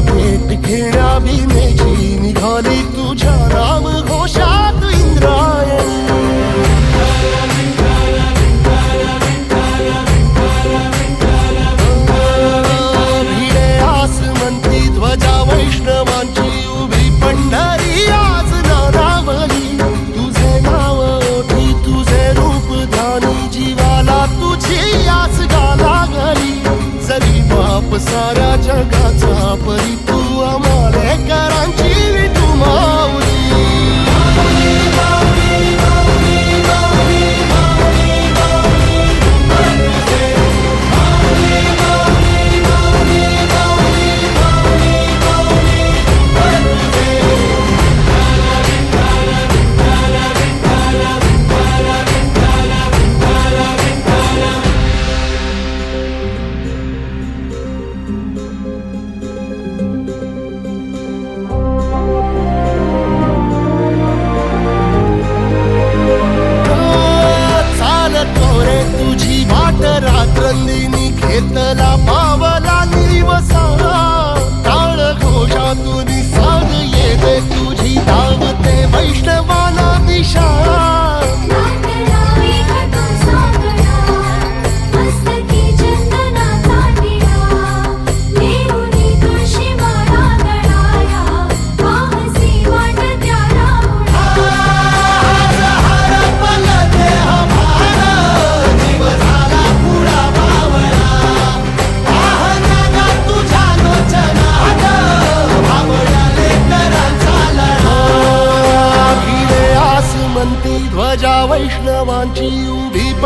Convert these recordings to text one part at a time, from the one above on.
भेट खेळावी मेची. निघाली तुझ्या राम घोषा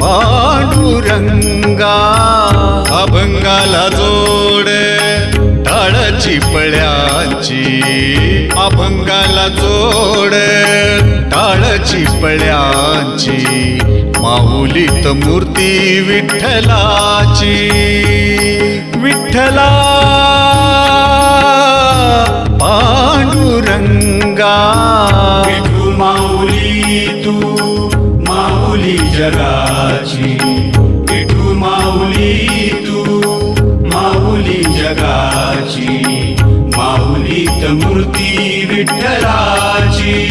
पांडुरंगा अभंगाला जोड टाळची पळ्यांची. अभंगाला जोड टाळची पळ्यांची. माऊलीत मूर्ती विठ्ठलाची. विठ्ठला पांडुरंगा माऊली तू. माऊली जगाची. विठू माऊली तू माऊली जगाची. माऊली मूर्ती विठ्ठलाची.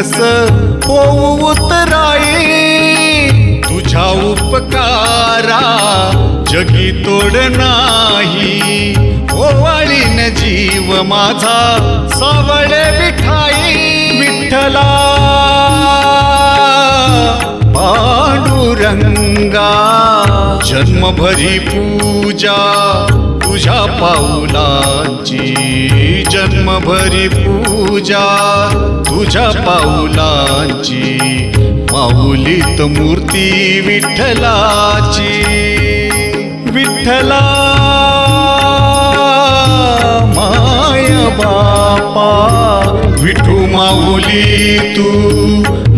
कस होऊ उतराई तुझ्या उपकारा जगी तोड नाही. हो ओवाळीन जीव माझा सावळे विठाई विठ्ठला. पांडुरंगा जन्मभरी पूजा तुझ्या पाऊलाची जन्मभरी पूजा तुझ्या पाऊलांची माऊलीत मूर्ती विठ्ठलाची. विठ्ठला माय बापा विठू माऊली तू.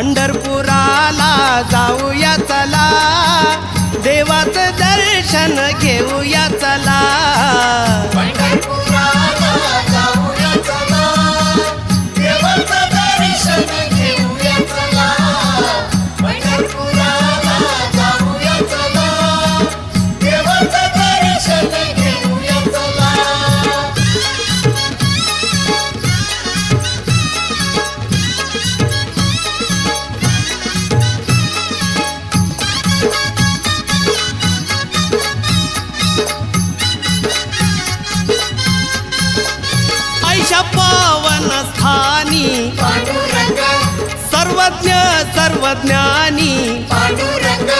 पंढरपुराला जाऊया. सर्वज्ञ सर्वज्ञानी. पांडुरंग.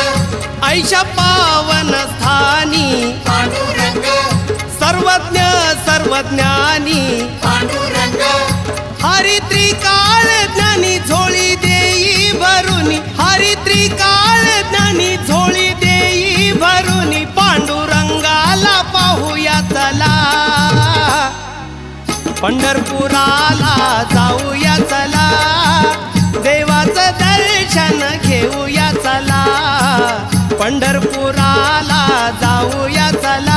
ऐशा पावन स्थानी. पांडुरंग. सर्वज्ञ सर्वज्ञानी. पांडुरंग. हरी त्रिकाळ ज्ञानी झोळी देई भरुनी. हरी त्रिकाळ ज्ञानी झोळी देई भरुनी. पांडुरंगाला पाहूया चला. पंढरपुराला जाऊया चला. देवाचं दर्शन घेऊया चला. पंढरपुराला जाऊया चला.